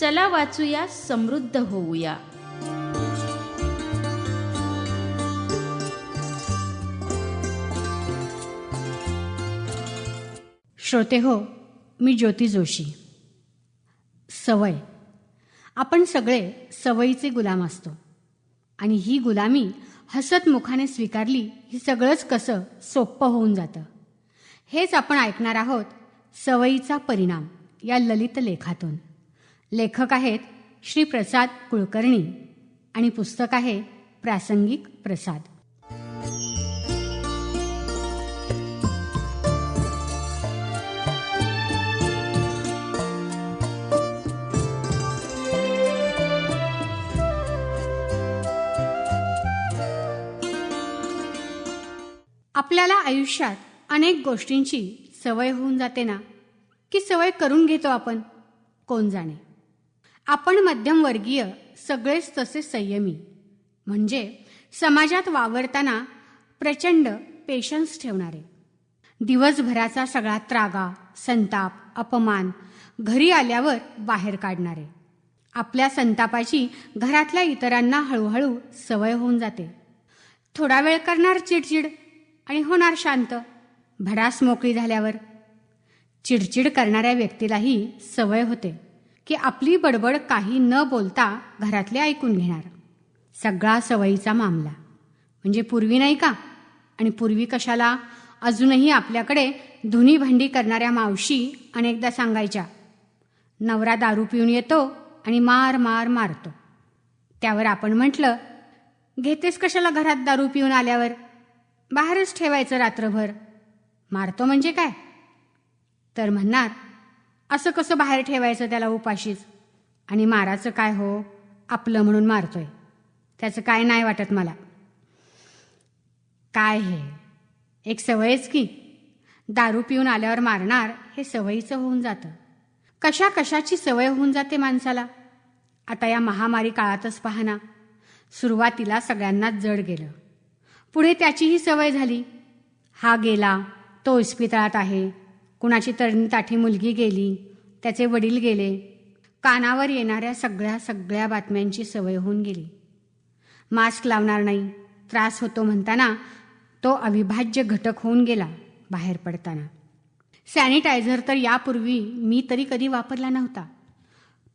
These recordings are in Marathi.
चला वाचूया समृद्ध होऊया. श्रोते हो मी ज्योती जोशी. सवय. आपण सगळे सवयीचे गुलाम असतो. आणि ही गुलामी हसत मुखाने स्वीकारली ही सगळंच कसं सोपं होऊन जातं. हेच आपण ऐकणार आहोत सवयीचा परिणाम या ललित लेखातून. लेखक आहेत श्री प्रसाद कुलकर्णी आणि पुस्तक आहे प्रासंगिक प्रसाद. आपल्याला आयुष्यात अनेक गोष्टींची सवय होऊन जाते ना? की सवय करून घेतो आपण? कोण जाणे? आपण मध्यमवर्गीय सगळेच तसे संयमी. म्हणजे समाजात वावरताना प्रचंड पेशन्स ठेवणारे. दिवसभराचा सगळा त्रागा संताप अपमान घरी आल्यावर बाहेर काढणारे. आपल्या संतापाची घरातल्या इतरांना हळूहळू सवय होऊन जाते. थोडा वेळ करणार चिडचिड आणि होणार शांत. भडास मोकळी झाल्यावर चिडचिड करणाऱ्या व्यक्तीलाही सवय होते. की आपली बडबड काही न बोलता घरातले ऐकून घेणार. सगळा सवयीचा मामला. म्हणजे पूर्वी नाही का? आणि पूर्वी कशाला? अजूनही आपल्याकडे धुनी भांडी करणाऱ्या मावशी अनेकदा सांगायच्या नवरा दारू पिऊन येतो आणि मार मार मारतो. त्यावर आपण म्हटलं घेतेस कशाला घरात दारू पिऊन आल्यावर? बाहेरच ठेवायचं रात्रभर. मारतो म्हणजे काय? तर म्हणणार असं कसं बाहेर ठेवायचं त्याला उपाशीच? आणि माराचं काय हो? आपलं म्हणून मारतोय. त्याचं काय नाही वाटत मला. काय हे? एक सवयच की. दारू पिऊन आल्यावर मारणार हे सवयीचं होऊन जातं. कशा कशाची सवय होऊन जाते माणसाला? आता या महामारी काळातच पाहना सुरुवातीला सगळ्यांनाच जड गेलं. पुढे त्याचीही सवय झाली. हा गेला तो इस्पितळात आहे कुणाची तरणी ताठी मुलगी गेली त्याचे वडील गेले कानावर येणाऱ्या सगळ्या सगळ्या बातम्यांची सवय होऊन गेली. मास्क लावणार नाही त्रास होतो म्हणताना तो अविभाज्य घटक होऊन गेला बाहेर पडताना. सॅनिटायझर तर यापूर्वी मी तरी कधी वापरला नव्हता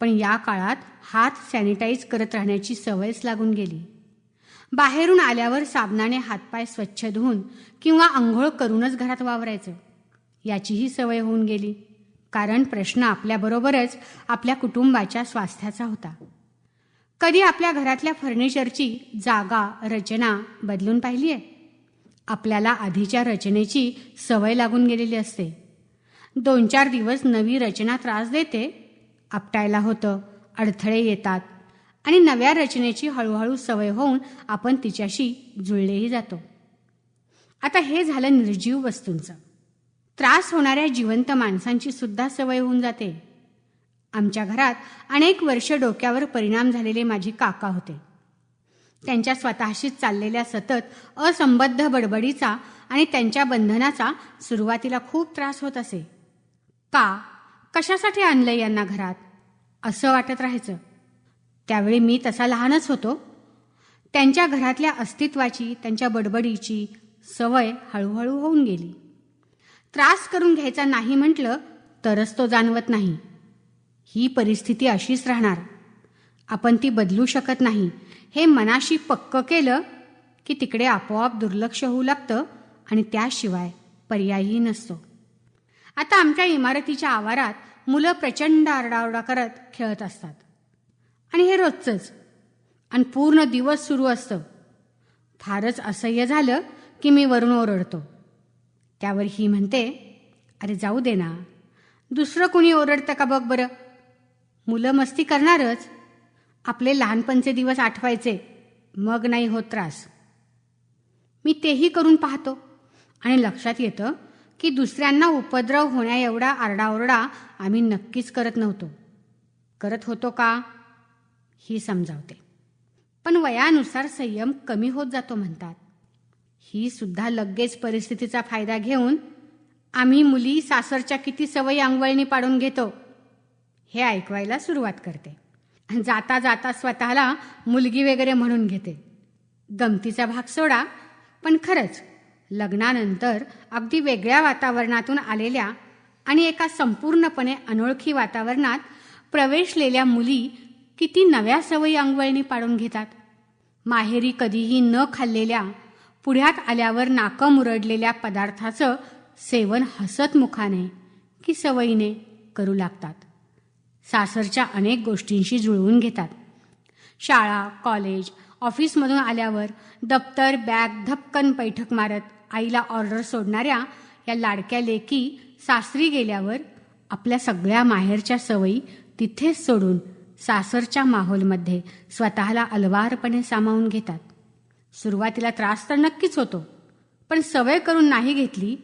पण या काळात हात सॅनिटाईज करत राहण्याची सवयच लागून गेली. बाहेरून आल्यावर साबणाने हातपाय स्वच्छ धुवून किंवा आंघोळ करूनच घरात वावरायचं. याचीही सवय होऊन गेली. कारण प्रश्न आपल्याबरोबरच आपल्या कुटुंबाच्या स्वास्थ्याचा होता. कधी आपल्या घरातल्या फर्निचरची जागा रचना बदलून पाहिली आहे? आपल्याला आधीच्या रचनेची सवय लागून गेलेली असते. दोन चार दिवस नवी रचना त्रास देते आपटायला होतं अडथळे येतात आणि नव्या रचनेची हळूहळू सवय होऊन आपण तिच्याशी जुळलेही जातो. आता हे झालं निर्जीव वस्तूंचं. त्रास होणाऱ्या जिवंत माणसांची सुद्धा सवय होऊन जाते. आमच्या घरात अनेक वर्ष डोक्यावर परिणाम झालेले माझे काका होते. त्यांच्या स्वतःशीच चाललेल्या सतत असंबद्ध बडबडीचा आणि त्यांच्या बंधनाचा सुरुवातीला खूप त्रास होत असे. का? कशासाठी आणलं यांना घरात? असं वाटत राहायचं. त्यावेळी मी तसा लहानच होतो. त्यांच्या घरातल्या अस्तित्वाची त्यांच्या बडबडीची सवय हळूहळू होऊन गेली. त्रास करून घ्यायचा नाही म्हटलं तरच तो जाणवत नाही. ही परिस्थिती अशीच राहणार. आपण ती बदलू शकत नाही. हे मनाशी पक्क केलं की तिकडे आपोआप दुर्लक्ष होऊ लागतं आणि त्याशिवाय पर्यायही नसतो. आता आमच्या इमारतीच्या आवारात मुलं प्रचंड आरडाओरडा करत खेळत असतात. आणि हे रोजचंच. आणि पूर्ण दिवस सुरू असतं. फारच असह्य झालं की मी वरून ओरडतो. त्यावर ही म्हणते अरे जाऊ दे ना. दुसरं कुणी ओरडतं का बघ बरं? मुलं मस्ती करणारच. आपले लहानपणचे दिवस आठवायचे. मग नाही होत त्रास. मी तेही करून पाहतो. आणि लक्षात येतं की दुसऱ्यांना उपद्रव होण्या एवढा आरडाओरडा आम्ही नक्कीच करत नव्हतो. करत होतो का? ही समजावते. पण वयानुसार संयम कमी होत जातो म्हणतात. ही सुद्धा लगेच परिस्थितीचा फायदा घेऊन आम्ही मुली सासरच्या किती सवयी अंगवळणी पाडून घेतो हे ऐकवायला सुरुवात करते. जाता जाता स्वतःला मुलगी वगैरे म्हणून घेते. गमतीचा भाग सोडा पण खरंच लग्नानंतर अगदी वेगळ्या वातावरणातून आलेल्या आणि एका संपूर्णपणे अनोळखी वातावरणात प्रवेशलेल्या मुली किती नव्या सवयी अंगवळणी पाडून घेतात. माहेरी कधीही न खाल्लेल्या पुढ्यात आल्यावर नाकं मुरडलेल्या पदार्थाचं सेवन हसत मुखाने की सवयीने करू लागतात. सासरच्या अनेक गोष्टींशी जुळवून घेतात. शाळा कॉलेज ऑफिसमधून आल्यावर दप्तर बॅग धपकन बैठक मारत आईला ऑर्डर सोडणाऱ्या या लाडक्या लेकी सासरी गेल्यावर आपल्या सगळ्या माहेरच्या सवयी तिथेच सोडून सासरच्या माहोलमध्ये स्वतःला अलवारपणे सामावून घेतात. सुरुवातीला त्रास तर नक्कीच होतो पण सवय करून नाही घेतली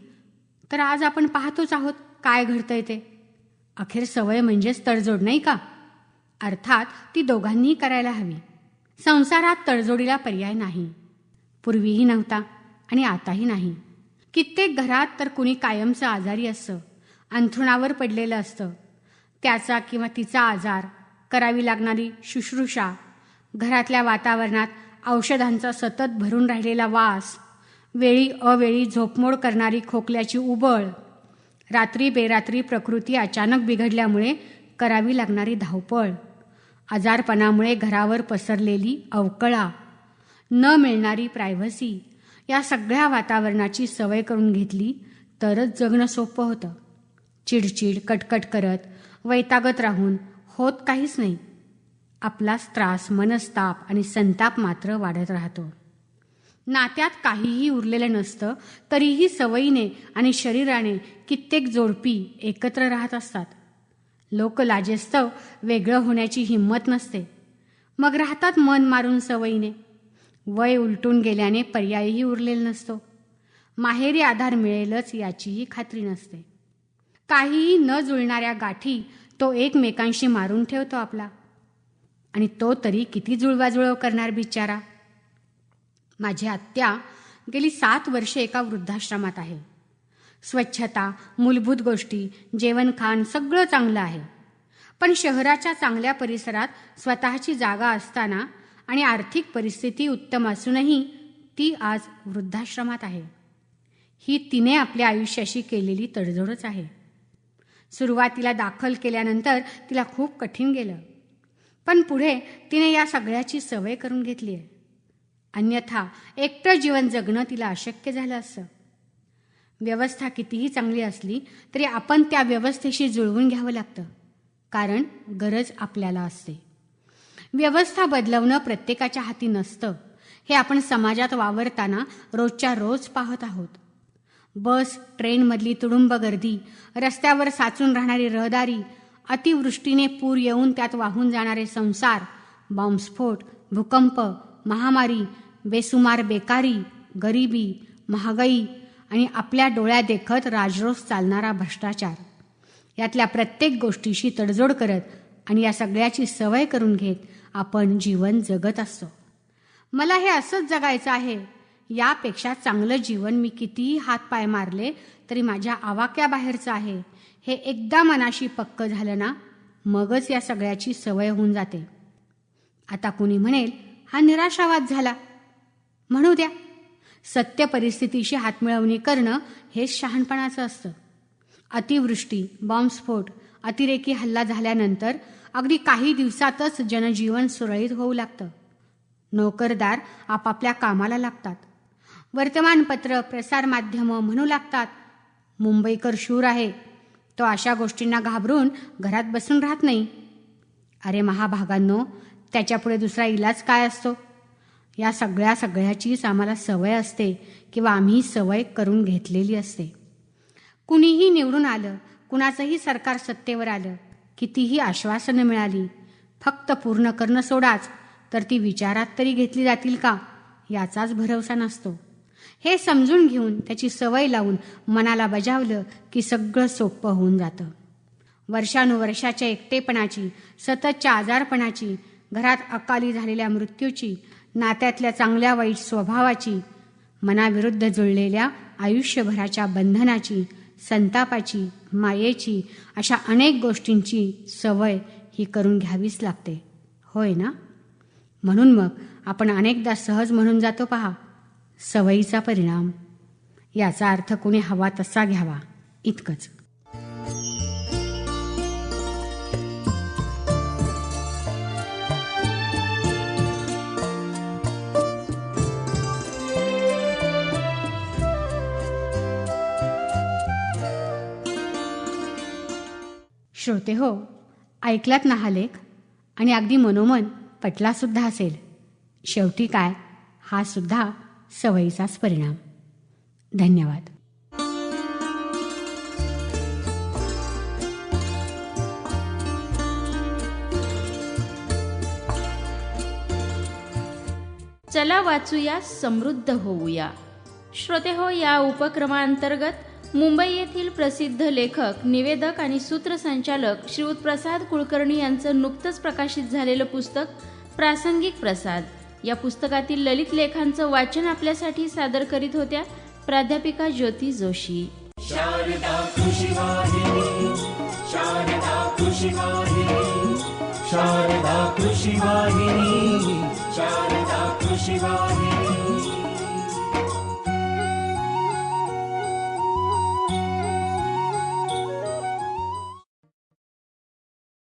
तर आज आपण पाहतोच आहोत काय घडतंय ते. अखेर सवय म्हणजेच तडजोड नाही का? अर्थात ती दोघांनीही करायला हवी. संसारात तडजोडीला पर्याय नाही. पूर्वीही नव्हता आणि आताही नाही. कित्येक घरात तर कुणी कायमचं आजारी असतं अंथरुणावर पडलेलं असतं. त्याचा किंवा तिचा आजार करावी लागणारी शुश्रूषा घरातल्या वातावरणात औषधांचा सतत भरून राहिलेला वास वेळी अवेळी झोपमोड करणारी खोकल्याची उबळ रात्री बेरात्री प्रकृती अचानक बिघडल्यामुळे करावी लागणारी धावपळ आजारपणामुळे घरावर पसरलेली अवकळा न मिळणारी प्रायव्हसी या सगळ्या वातावरणाची सवय करून घेतली तरच जगणं सोपं होतं. चिडचिड कटकट करत वैतागत राहून होत काहीच नाही. आपलाच त्रास मनस्ताप आणि संताप मात्र वाढत राहतो. नात्यात काहीही उरलेलं नसतं तरीही सवयीने आणि शरीराने कित्येक जोडपी एकत्र राहत असतात. लोक लाजेस्तव वेगळं होण्याची हिंमत नसते. मग राहतात मन मारून सवयीने. वय उलटून गेल्याने पर्यायही उरलेला नसतो. माहेरी आधार मिळेलच याचीही खात्री नसते. काहीही न जुळणाऱ्या गाठी तो एकमेकांशी मारून ठेवतो आपला. आणि तो तरी किती जुळवाजुळव करणार बिचारा? माझी आत्या गेली सात वर्षे एका वृद्धाश्रमात आहे. स्वच्छता मूलभूत गोष्टी जेवणखाण सगळं चांगलं आहे. पण शहराच्या चांगल्या परिसरात स्वतःची जागा असताना आणि आर्थिक परिस्थिती उत्तम असूनही ती आज वृद्धाश्रमात आहे. ही तिने आपल्या आयुष्याशी केलेली तडजोडच आहे. सुरुवातीला दाखल केल्यानंतर तिला खूप कठीण गेलं. पण पुढे तिने या सगळ्याची सवय करून घेतली आहे. अन्यथा एकटं जीवन जगणं तिला अशक्य झालं असं. व्यवस्था कितीही चांगली असली तरी आपण त्या व्यवस्थेशी जुळवून घ्यावं लागतं कारण गरज आपल्याला असते. व्यवस्था बदलवणं प्रत्येकाच्या हाती नसतं हे आपण समाजात वावरताना रोजच्या रोज पाहत आहोत. बस ट्रेनमधली तुडुंब गर्दी रस्त्यावर साचून राहणारी रहदारी अतिवृष्टीने पूर येऊन त्यात वाहून जाणारे संसार बॉम्बस्फोट भूकंप महामारी बेसुमार बेकारी गरिबी महागाई आणि आपल्या डोळ्या देखत राजरोस चालणारा भ्रष्टाचार. यातल्या प्रत्येक गोष्टीशी तडजोड करत आणि या सगळ्याची सवय करून घेत आपण जीवन जगत असतो. मला हे असंच जगायचं आहे. यापेक्षा चांगलं जीवन मी कितीही हातपाय मारले तरी माझ्या आवाक्याबाहेरचं आहे. हे एकदा मनाशी पक्क झालं ना मगच या सगळ्याची सवय होऊन जाते. आता कुणी म्हणेल हा निराशावाद झाला. म्हणू द्या सत्य परिस्थितीशी हातमिळवणी करणं हेच शहाणपणाचं असतं. अतिवृष्टी बॉम्बस्फोट अतिरेकी हल्ला झाल्यानंतर अगदी काही दिवसातच जनजीवन सुरळीत होऊ लागतं. नोकरदार आपापल्या कामाला लागतात. वर्तमानपत्र प्रसारमाध्यमं म्हणू लागतात मुंबईकर शूर आहे तो अशा गोष्टींना घाबरून घरात बसून राहत नाही. अरे महाभागांनो त्याच्यापुढे दुसरा इलाज काय असतो? या सगळ्या सगळ्याचीच आम्हाला सवय असते किंवा आम्ही सवय करून घेतलेली असते. कुणीही निवडून आलं कुणाचंही सरकार सत्तेवर आलं कितीही आश्वासनं मिळाली फक्त पूर्ण करणं सोडाच तर ती विचारात तरी घेतली जातील का? याचाच भरवसा नसतो. हे समजून घेऊन त्याची सवय लावून मनाला बजावलं की सगळं सोपं होऊन जातं. वर्षानुवर्षाच्या एकटेपणाची सततच्या आजारपणाची घरात अकाली झालेल्या मृत्यूची नात्यातल्या चांगल्या वाईट स्वभावाची मनाविरुद्ध जुळलेल्या आयुष्यभराच्या बंधनाची संतापाची मायेची अशा अनेक गोष्टींची सवय ही करून घ्यावीच लागते. होय ना? म्हणून मग आपण अनेकदा सहज म्हणून जातो पहा. सवयीचा परिणाम. याचा अर्थ कुणी हवा तसा घ्यावा इतकंच. श्रोते हो ऐकलात ना हा लेख? आणि अगदी मनोमन पटला सुद्धा असेल. शेवटी काय? हा सुद्धा सवयीचाच परिणाम. धन्यवाद. चला वाचूया समृद्ध होऊया. श्रोते हो या उपक्रमांतर्गत मुंबई येथील प्रसिद्ध लेखक निवेदक आणि सूत्रसंचालक श्रीयुत प्रसाद कुलकर्णी यांचं नुकतंच प्रकाशित झालेलं पुस्तक प्रासंगिक प्रसाद. या पुस्तकातील ललित लेखांचं वाचन आपल्यासाठी सादर करीत होत्या प्राध्यापिका ज्योती जोशी. शारदा कृषी वाहिनी शारदा कृषी वाहिनी शारदा कृषी वाहिनी शारदा कृषी वाहिनी.